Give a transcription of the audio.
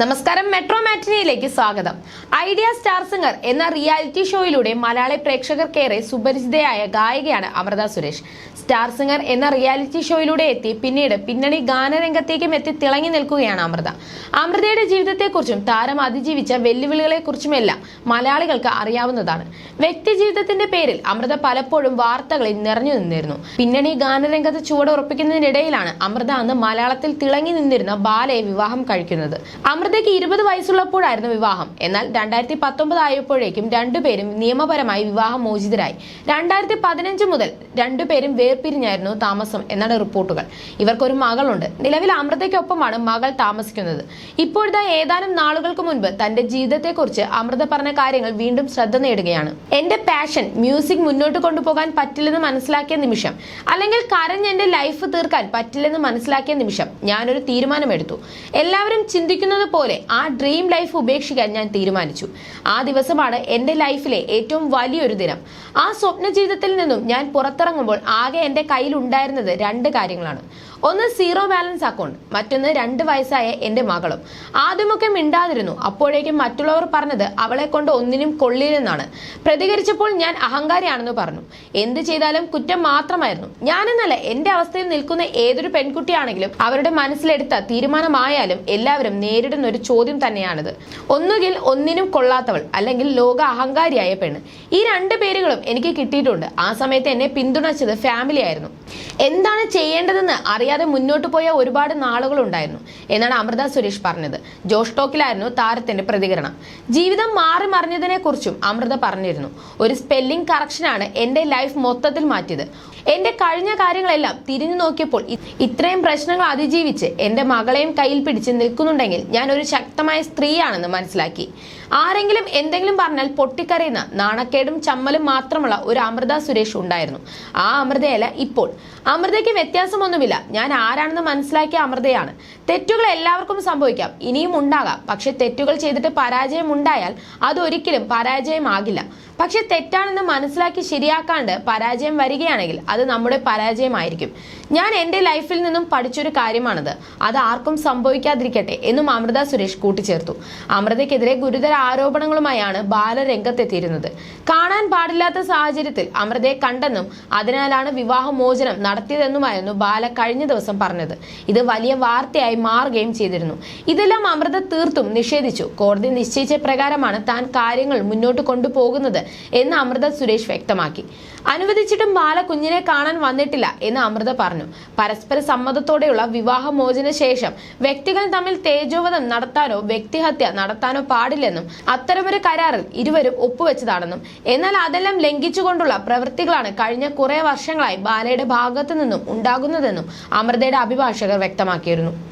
നമസ്കാരം മെട്രോ മാറ്റിനിയിലേക്ക് സ്വാഗതം. ഐഡിയ സ്റ്റാർ സിംഗർ എന്ന റിയാലിറ്റി ഷോയിലൂടെ മലയാളി പ്രേക്ഷകർക്കേറെ സുപരിചിതയായ ഗായികയാണ് അമൃത സുരേഷ്. സ്റ്റാർ സിംഗർ എന്ന റിയാലിറ്റി ഷോയിലൂടെ എത്തി പിന്നീട് പിന്നണി ഗാനരംഗത്തേക്കും എത്തി തിളങ്ങി നിൽക്കുകയാണ് അമൃത. അമൃതയുടെ ജീവിതത്തെക്കുറിച്ചും താരം അതിജീവിച്ച വെല്ലുവിളികളെക്കുറിച്ചുമെല്ലാം മലയാളികൾക്ക് അറിയാവുന്നതാണ്. വ്യക്തി ജീവിതത്തിന്റെ പേരിൽ അമൃത പലപ്പോഴും വാർത്തകളിൽ നിറഞ്ഞു നിന്നിരുന്നു. പിന്നണി ഗാനരംഗത്ത് ചുവടുറപ്പിക്കുന്നതിനിടയിലാണ് അമൃത അന്ന് മലയാളത്തിൽ തിളങ്ങി നിന്നിരുന്ന ബാലയെ വിവാഹം കഴിക്കുന്നത്. അമൃതയ്ക്ക് ഇരുപത് വയസ്സുള്ളപ്പോഴായിരുന്നു വിവാഹം. എന്നാൽ രണ്ടായിരത്തി പത്തൊമ്പത് ആയപ്പോഴേക്കും രണ്ടുപേരും നിയമപരമായി വിവാഹം മോചിതരായി രണ്ടായിരത്തി പതിനഞ്ച് മുതൽ രണ്ടുപേരും വേർപിരിഞ്ഞായിരുന്നു താമസം എന്നാണ് റിപ്പോർട്ടുകൾ. ഇവർക്കൊരു മകളുണ്ട്. നിലവിൽ അമൃതയ്ക്കൊപ്പമാണ് മകൾ താമസിക്കുന്നത്. ഇപ്പോഴത്തെ ഏതാനും നാളുകൾക്ക് മുൻപ് തന്റെ ജീവിതത്തെക്കുറിച്ച് അമൃത പറഞ്ഞ കാര്യങ്ങൾ വീണ്ടും ശ്രദ്ധ നേടുകയാണ്. എന്റെ പാഷൻ മ്യൂസിക് മുന്നോട്ട് കൊണ്ടുപോകാൻ പറ്റില്ലെന്ന് മനസ്സിലാക്കിയ നിമിഷം അല്ലെങ്കിൽ കരഞ്ഞ് എന്റെ ലൈഫ് തീർക്കാൻ പറ്റില്ലെന്ന് മനസ്സിലാക്കിയ നിമിഷം ഞാനൊരു തീരുമാനമെടുത്തു. എല്ലാവരും ചിന്തിക്കുന്നത് പോലെ ആ ഡ്രീം ലൈഫ് ഉപേക്ഷിക്കാൻ ഞാൻ തീരുമാനിച്ചു. ആ ദിവസമാണ് എന്റെ ലൈഫിലെ ഏറ്റവും വലിയൊരു ദിനം. ആ സ്വപ്ന ജീവിതത്തിൽ നിന്നും ഞാൻ പുറത്തിറങ്ങുമ്പോൾ ആകെ എന്റെ കയ്യിൽ ഉണ്ടായിരുന്നത് രണ്ട് കാര്യങ്ങളാണ്. ഒന്ന് സീറോ ബാലൻസ് അക്കൗണ്ട് മറ്റൊന്ന് രണ്ട് വയസ്സായ എന്റെ മകളും. ആദ്യമൊക്കെ മിണ്ടാതിരുന്നു. അപ്പോഴേക്കും മറ്റുള്ളവർ പറഞ്ഞത് അവളെ കൊണ്ട് ഒന്നിനും കൊള്ളില്ലെന്നാണ്. പ്രതികരിച്ചപ്പോൾ ഞാൻ അഹങ്കാരിയാണെന്ന് പറഞ്ഞു. എന്ത് ചെയ്താലും കുറ്റം മാത്രമായിരുന്നു. ഞാനെന്നല്ല എന്റെ അവസ്ഥയിൽ നിൽക്കുന്ന ഏതൊരു പെൺകുട്ടിയാണെങ്കിലും അവരുടെ മനസ്സിലെടുത്ത തീരുമാനമായാലും എല്ലാവരും നേരിടുന്ന ഒരു ചോദ്യം തന്നെയാണിത്. ഒന്നുകിൽ ഒന്നിനും കൊള്ളാത്തവൾ അല്ലെങ്കിൽ ലോക അഹങ്കാരിയായ പെണ്ണ്. ഈ രണ്ട് പേരുകളും എനിക്ക് കിട്ടിയിട്ടുണ്ട്. ആ സമയത്ത് എന്നെ പിന്തുണച്ചത് ഫാമിലി ആയിരുന്നു. എന്താണ് ചെയ്യേണ്ടതെന്ന് അറിയാതെ മുന്നോട്ട് പോയ ഒരുപാട് നാളുകൾ ഉണ്ടായിരുന്നു. എന്നാണ് അമൃത സുരേഷ് പറഞ്ഞത്. ജോഷ് ടോക്കിലായിരുന്നു താരത്തിന്റെ പ്രതികരണം. ജീവിതം മാറി മറിഞ്ഞതിനെ കുറിച്ചും അമൃത പറഞ്ഞിരുന്നു. ഒരു സ്പെല്ലിംഗ് കറക്ഷനാണ് എന്റെ ലൈഫ് മൊത്തത്തിൽ മാറ്റിയത്. എന്റെ കഴിഞ്ഞ കാര്യങ്ങളെല്ലാം തിരിഞ്ഞു നോക്കിയപ്പോൾ ഇത്രയും പ്രശ്നങ്ങൾ അതിജീവിച്ച് എന്റെ മകളെയും കയ്യിൽ പിടിച്ച് നിൽക്കുന്നുണ്ടെങ്കിൽ ഞാൻ ഒരു ശക്തമായ സ്ത്രീയാണെന്ന് മനസ്സിലാക്കി. ആരെങ്കിലും എന്തെങ്കിലും പറഞ്ഞാൽ പൊട്ടിക്കരയുന്ന നാണക്കേടും ചമ്മലും മാത്രമുള്ള ഒരു അമൃത സുരേഷ് ഉണ്ടായിരുന്നു. ആ അമൃതയല്ല ഇപ്പോൾ. അമൃതയ്ക്ക് വ്യത്യാസമൊന്നുമില്ല. ഞാൻ ആരാണെന്ന് മനസ്സിലാക്കിയ അമൃതയാണ്. തെറ്റുകൾ എല്ലാവർക്കും സംഭവിക്കാം. ഇനിയും ഉണ്ടാകാം. പക്ഷെ തെറ്റുകൾ ചെയ്തിട്ട് പരാജയം ഉണ്ടായാൽ അതൊരിക്കലും പരാജയമാകില്ല. പക്ഷെ തെറ്റാണെന്ന് മനസ്സിലാക്കി ശരിയാക്കാണ്ട് പരാജയം വരികയാണെങ്കിൽ അത് നമ്മുടെ പരാജയമായിരിക്കും. ഞാൻ എന്റെ ലൈഫിൽ നിന്നും പഠിച്ചൊരു കാര്യമാണത്. അത് ആർക്കും സംഭവിക്കാതിരിക്കട്ടെ എന്നും അമൃത സുരേഷ് കൂട്ടിച്ചേർത്തു. അമൃതയ്ക്കെതിരെ ഗുരുതര ആരോപണങ്ങളുമായാണ് ബാല രംഗത്തെത്തിയിരുന്നത് കാണാൻ പാടില്ലാത്ത സാഹചര്യത്തിൽ അമൃതയെ കണ്ടെന്നും അതിനാലാണ് വിവാഹമോചനം നടത്തിയതെന്നുമായിരുന്നു ബാല കഴിഞ്ഞ ദിവസം പറഞ്ഞത്. ഇത് വലിയ വാർത്തയായി മാറുകയും ചെയ്തിരുന്നു. ഇതെല്ലാം അമൃത തീർത്തും നിഷേധിച്ചു. കോടതി നിശ്ചയിച്ച പ്രകാരമാണ് താൻ കാര്യങ്ങൾ മുന്നോട്ട് കൊണ്ടുപോകുന്നത് എന്ന് അമൃത സുരേഷ് വ്യക്തമാക്കി. അനുവദിച്ചിട്ടും ബാല കുഞ്ഞിനെ കാണാൻ വന്നിട്ടില്ല എന്ന് അമൃത പറഞ്ഞു. പരസ്പര സമ്മതത്തോടെയുള്ള വിവാഹമോചന ശേഷം വ്യക്തികൾ തമ്മിൽ തേജോവധം നടത്താനോ വ്യക്തിഹത്യ നടത്താനോ പാടില്ലെന്നും അത്തരമൊരു കരാറിൽ ഇരുവരും ഒപ്പുവെച്ചതാണെന്നും എന്നാൽ അതെല്ലാം ലംഘിച്ചുകൊണ്ടുള്ള പ്രവൃത്തികളാണ് കഴിഞ്ഞ കുറെ വർഷങ്ങളായി ബാലയുടെ ഭാഗത്തു നിന്നും ഉണ്ടാകുന്നതെന്നും അമൃതയുടെ അഭിഭാഷകർ വ്യക്തമാക്കിയിരുന്നു.